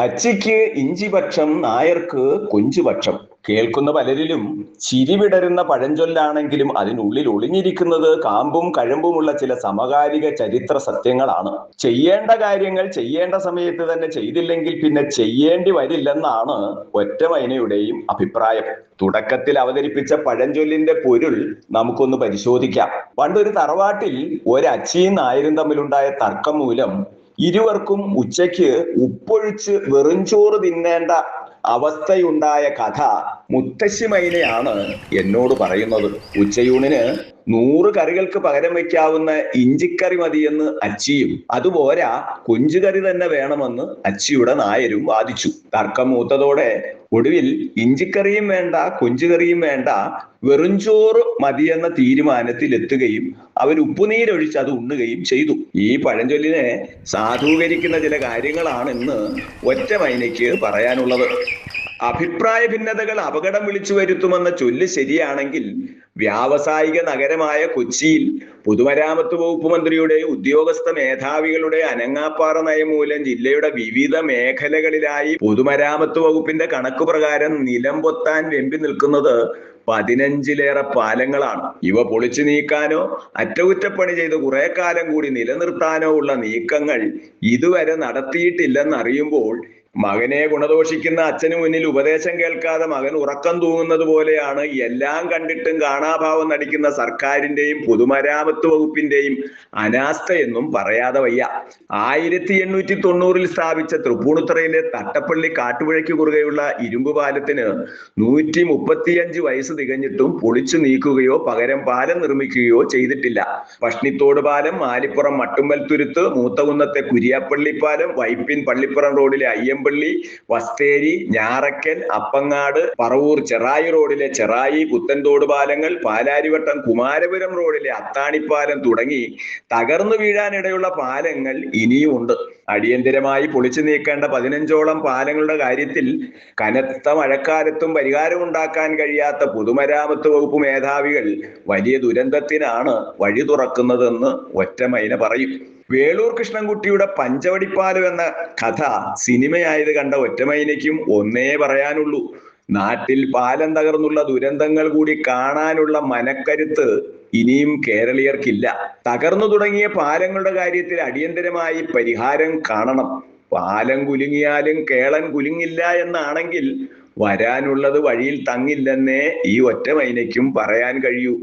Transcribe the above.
അച്ചിക്ക് ഇഞ്ചിപക്ഷം നായർക്ക് കൊഞ്ചുപക്ഷം. കേൾക്കുന്ന പലരിലും ചിരിവിടരുന്ന പഴഞ്ചൊല്ലാണെങ്കിലും അതിനുള്ളിൽ ഒളിഞ്ഞിരിക്കുന്നത് കാമ്പും കഴമ്പുമുള്ള ചില സമകാലിക ചരിത്ര സത്യങ്ങളാണ്. ചെയ്യേണ്ട കാര്യങ്ങൾ ചെയ്യേണ്ട സമയത്ത് തന്നെ ചെയ്തില്ലെങ്കിൽ പിന്നെ ചെയ്യേണ്ടി വരില്ലെന്നാണ് ഒറ്റമൈനയുടെയും അഭിപ്രായം. തുടക്കത്തിൽ അവതരിപ്പിച്ച പഴഞ്ചൊല്ലിന്റെ പൊരുൾ നമുക്കൊന്ന് പരിശോധിക്കാം. പണ്ടൊരു തറവാട്ടിൽ ഒരച്ചിയും നായരും തമ്മിലുണ്ടായ തർക്കം മൂലം ഇരുവർക്കും ഉച്ചയ്ക്ക് ഉപ്പൊഴിച്ച് വെറുംചോറ് തിന്നേണ്ട അവസ്ഥയുണ്ടായ കഥ മുത്തശ്ശിമൈനയാണ് എന്നോട് പറയുന്നത്. ഉച്ചയൂണിന് നൂറ് കറികൾക്ക് പകരം വയ്ക്കാവുന്ന ഇഞ്ചിക്കറി മതിയെന്ന് അച്ചിയും. അതുപോരാ കൊഞ്ചുകറി തന്നെ വേണമെന്ന് അച്ചിയുടെ നായരും വാദിച്ചു. തർക്കം മൂത്തതോടെ ഒടുവിൽ ഇഞ്ചിക്കറിയും വേണ്ട കൊഞ്ചുകറിയും വേണ്ട വെറുംചോറ് മതിയെന്ന തീരുമാനത്തിൽ എത്തുകയും അവർ ഉപ്പുനീരൊഴിച്ച് അത് ഉണ്ണുകയും ചെയ്തു. ഈ പഴഞ്ചൊല്ലിനെ സാധൂകരിക്കുന്ന ചില കാര്യങ്ങളാണ് ഇന്ന് ഒറ്റ മൈനയ്ക്ക് പറയാനുള്ളത്. അഭിപ്രായ ഭിന്നതകൾ അപകടം വിളിച്ചു വരുത്തുമെന്ന ചൊല്ല് ശരിയാണെങ്കിൽ വ്യാവസായിക നഗരമായ കൊച്ചിയിൽ പൊതുമരാമത്ത് വകുപ്പ് മന്ത്രിയുടെ ഉദ്യോഗസ്ഥ മേധാവികളുടെ അനങ്ങാപ്പാറ നയം മൂലം ജില്ലയുടെ വിവിധ മേഖലകളിലായി പൊതുമരാമത്ത് വകുപ്പിന്റെ കണക്ക് പ്രകാരം നിലം പൊത്താൻ വെമ്പി നിൽക്കുന്നത് പതിനഞ്ചിലേറെ പാലങ്ങളാണ്. ഇവ പൊളിച്ചു നീക്കാനോ അറ്റകുറ്റപ്പണി ചെയ്ത് കുറെ കാലം കൂടി നിലനിർത്താനോ ഉള്ള നീക്കങ്ങൾ ഇതുവരെ നടത്തിയിട്ടില്ലെന്നറിയുമ്പോൾ മകനെ ഗുണദോഷിക്കുന്ന അച്ഛന് മുന്നിൽ ഉപദേശം കേൾക്കാതെ മകൻ ഉറക്കം തൂങ്ങുന്നത് പോലെയാണ് എല്ലാം കണ്ടിട്ടും കാണാഭാവം നടിക്കുന്ന സർക്കാരിന്റെയും പൊതുമരാമത്ത് വകുപ്പിന്റെയും അനാസ്ഥ എന്നും പറയാതെ വയ്യ. ആയിരത്തി എണ്ണൂറ്റി തൊണ്ണൂറിൽ സ്ഥാപിച്ച തൃപ്പൂണിത്തറയിലെ തട്ടപ്പള്ളി കാട്ടുപുഴയ്ക്ക് കുറുകെയുള്ള ഇരുമ്പ് പാലത്തിന് നൂറ്റി മുപ്പത്തിയഞ്ച് വയസ്സ് തികഞ്ഞിട്ടും പൊളിച്ചു നീക്കുകയോ പകരം പാലം നിർമ്മിക്കുകയോ ചെയ്തിട്ടില്ല. പഷ്ണിത്തോട് പാലം മാലിപ്പുറം മട്ടുമ്പൽ തുരുത്ത് മൂത്തകുന്നത്തെ കുരിയാപ്പള്ളി പാലം വൈപ്പിൻ പള്ളിപ്പുറം റോഡിലെ അയ്യമ്പള്ളി വസ്തേരി ഞാറക്കൽ അപ്പങ്ങാട് പറവൂർ ചെറായി റോഡിലെ ചെറായി പുത്തൻതോട് പാലങ്ങൾ പാലാരിവട്ടം കുമാരപുരം റോഡിലെ അത്താണിപ്പാലം തുടങ്ങി തകർന്നു വീഴാനിടയുള്ള പാലങ്ങൾ ഇനിയും ഉണ്ട്. അടിയന്തിരമായി പൊളിച്ചു നീക്കേണ്ട പതിനഞ്ചോളം പാലങ്ങളുടെ കാര്യത്തിൽ കനത്ത മഴക്കാലത്തും പരിഹാരമുണ്ടാക്കാൻ കഴിയാത്ത പൊതുമരാമത്ത് വകുപ്പ് മേധാവികൾ വലിയ ദുരന്തത്തിനാണ് വഴി തുറക്കുന്നതെന്ന് ഒറ്റമൈന പറയും. വേളൂർ കൃഷ്ണൻകുട്ടിയുടെ പഞ്ചവടിപ്പാലം എന്ന കഥ സിനിമയായത് കണ്ട ഒറ്റമൈനയ്ക്കും ഒന്നേ പറയാനുള്ളൂ. നാട്ടിൽ പാലം തകർന്നുള്ള ദുരന്തങ്ങൾ കൂടി കാണാനുള്ള മനക്കരുത്ത് ഇനിയും കേരളീയർക്കില്ല. തകർന്നു തുടങ്ങിയ പാലങ്ങളുടെ കാര്യത്തിൽ അടിയന്തരമായി പരിഹാരം കാണണം. പാലം കുലുങ്ങിയാലും കേളൻ കുലുങ്ങില്ല എന്നാണെങ്കിൽ വരാനുള്ളത് വഴിയിൽ തങ്ങില്ലെന്നേ ഈ ഒറ്റ മൈനയ്ക്കും പറയാൻ കഴിയൂ.